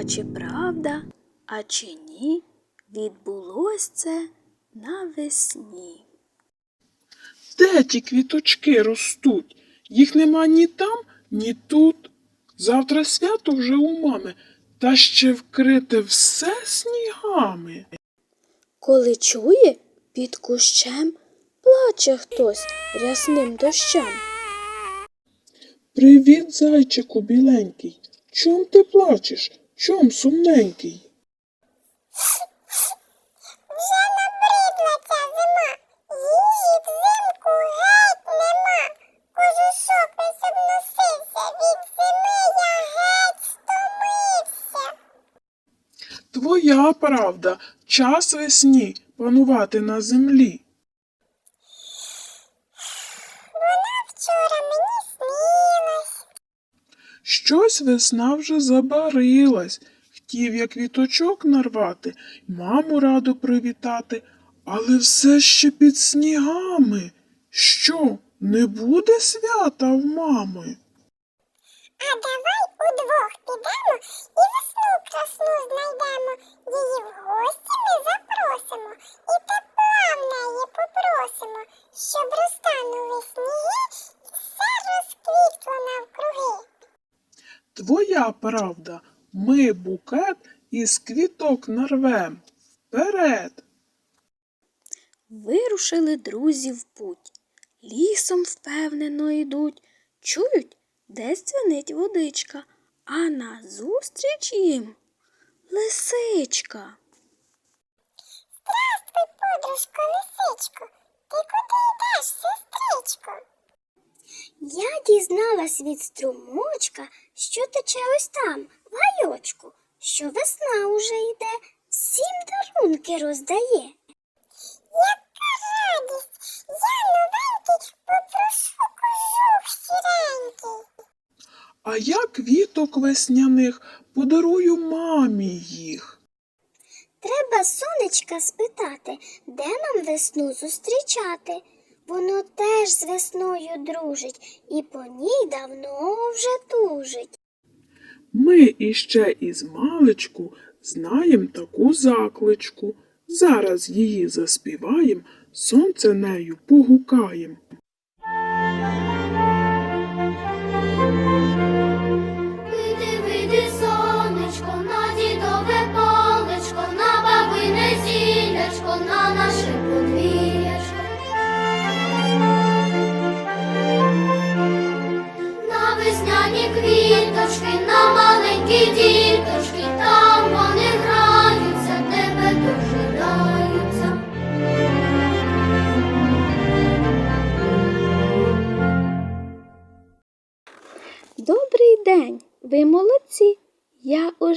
А чи правда, а чи ні, відбулось це навесні. Де ті квіточки ростуть? Їх нема ні там, ні тут. Завтра свято вже у мами, та ще вкрите все снігами. Коли чує, під кущем плаче хтось рясним дощем. Привіт, зайчику біленький. Чом ти плачеш? Чом сумненький? Вже набридла ця зима, їжі взимку геть нема. Кожушок весь обносився, від зими я геть стомився. Твоя правда, час весні панувати на землі. Вона вчора мені снилась. Щось весна вже забарилась, хотів я квіточок нарвати, маму раду привітати, але все ще під снігами. Що, не буде свята в мами? А давай удвох підемо і весну красну знайдемо. Її в гості ми запросимо Правда, ми букет із квіток нарвем. Вперед! Вирушили друзі в путь. Лісом впевнено йдуть. Чують, десь дзвенить водичка, а назустріч їм лисичка. Здравствуй, подружко, лисичко, ти куди дізналась від струмочка, що тече ось там, в гайочку, що весна уже йде, всім дарунки роздає. Яка радість! Я новенький попрошу кожух щиренький. А я квіток весняних подарую мамі їх. Треба сонечка спитати, де нам весну зустрічати. Воно теж з весною дружить і по ній давно вже тужить. Ми іще із маличку знаєм таку закличку. Зараз її заспіваєм, сонце нею погукаєм.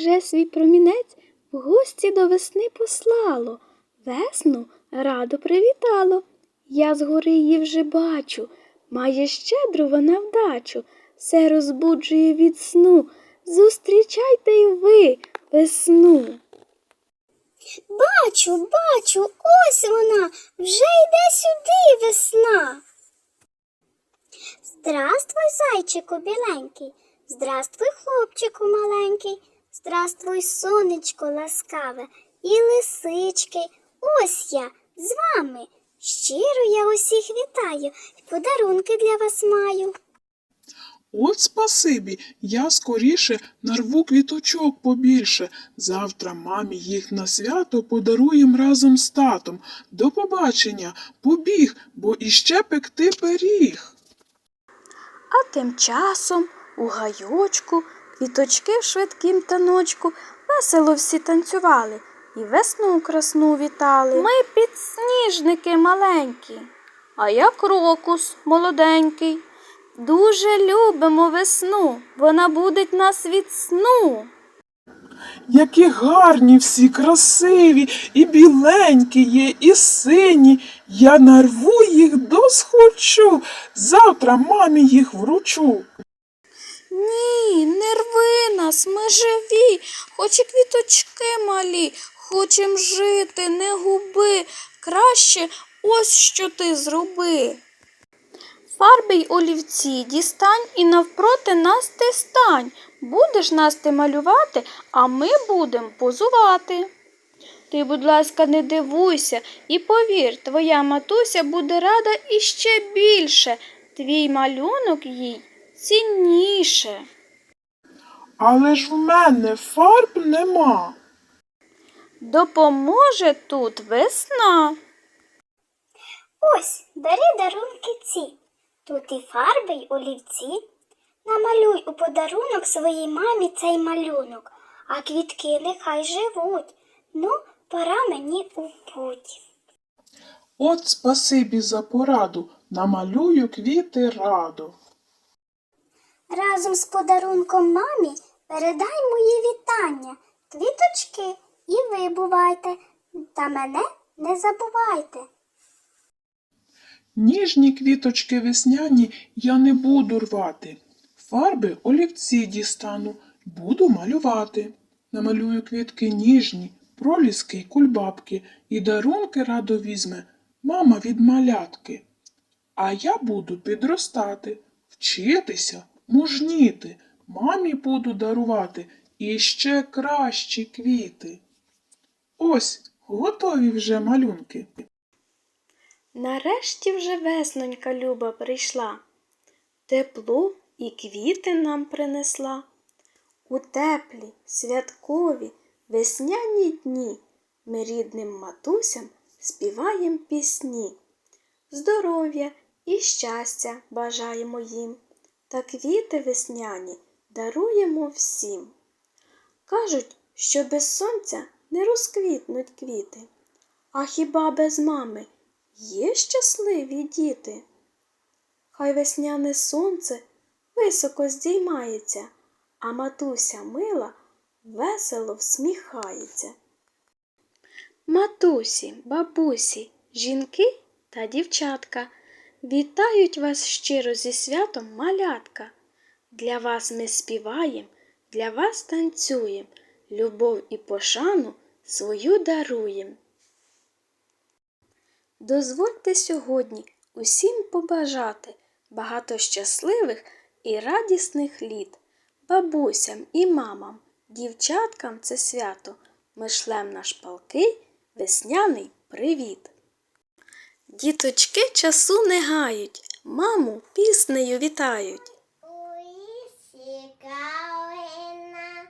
Я уже свій промінець в гості до весни послало. Весну радо привітало. Я згори її вже бачу. Має щедру вона вдачу, все розбуджує від сну. Зустрічайте й ви весну. Бачу, бачу, ось вона, вже йде сюди весна. Здравствуй, зайчику біленький, здравствуй, хлопчику маленький, здравствуй, сонечко ласкаве, і лисички. Ось я з вами. Щиро я усіх вітаю, і подарунки для вас маю. От спасибі, я скоріше нарву квіточок побільше. Завтра мамі їх на свято подаруєм разом з татом. До побачення, побіг, бо іще пекти пиріг. А тим часом у гайочку квіточки в швидкім таночку весело всі танцювали і весну красну вітали. Ми підсніжники маленькі, а я крокус молоденький. Дуже любимо весну, вона будить нас від сну. Які гарні всі, красиві, і біленькі є, і сині. Я нарву їх досхочу. Завтра мамі їх вручу. Ні, не рви нас, ми живі, хоч і квіточки малі, хочем жити, не губи. Краще ось що ти зроби. Фарби й олівці дістань і навпроти нас ти стань. Будеш нас ти малювати, а ми будем позувати. Ти, будь ласка, не дивуйся і повір, твоя матуся буде рада іще більше. Твій малюнок їй цінніше. Але ж в мене фарб нема. Допоможе тут весна. Ось, бери дарунки ці. Тут і фарби, й олівці. Намалюй у подарунок своїй мамі цей малюнок, а квітки нехай живуть. Ну, пора мені у путь. От спасибі за пораду, намалюю квіти радо. Разом з подарунком мамі передай мої вітання, квіточки, і ви бувайте, та мене не забувайте. Ніжні квіточки весняні я не буду рвати. Фарби олівці дістану, буду малювати. Намалюю квітки ніжні, проліски й кульбабки, і дарунки радо візьме мама від малятки. А я буду підростати, вчитися, мужніти, мамі буду дарувати іще кращі квіти. Ось готові вже малюнки. Нарешті вже веснонька люба прийшла, тепло і квіти нам принесла. У теплі, святкові, весняні дні ми рідним матусям співаєм пісні. Здоров'я і щастя бажаємо їм, та квіти весняні даруємо всім. Кажуть, що без сонця не розквітнуть квіти. А хіба без мами є щасливі діти? Хай весняне сонце високо здіймається, а матуся мила весело всміхається. Матусі, бабусі, жінки та дівчатка вітають вас щиро зі святом малятка. Для вас ми співаєм, для вас танцюєм, любов і пошану свою даруєм. Дозвольте сьогодні усім побажати багато щасливих і радісних літ, бабусям і мамам, дівчаткам це свято. Ми шлем наш палкий весняний привіт. Діточки часу не гають, маму піснею вітають. У лісі калина,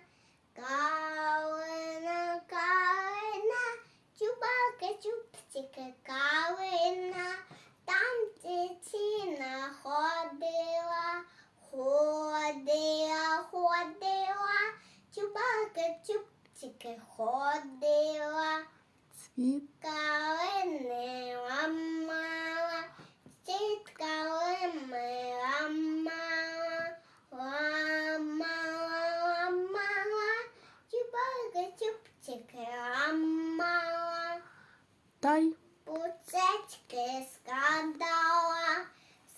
Читай. Пуцечки скандала,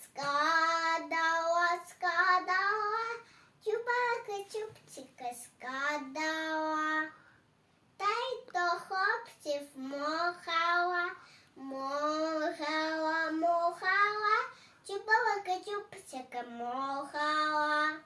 скандала, скандала, чубаки чубчики скандала. Та й до хлопців мохала, мохала, мохала, чубаки чубчики мохала.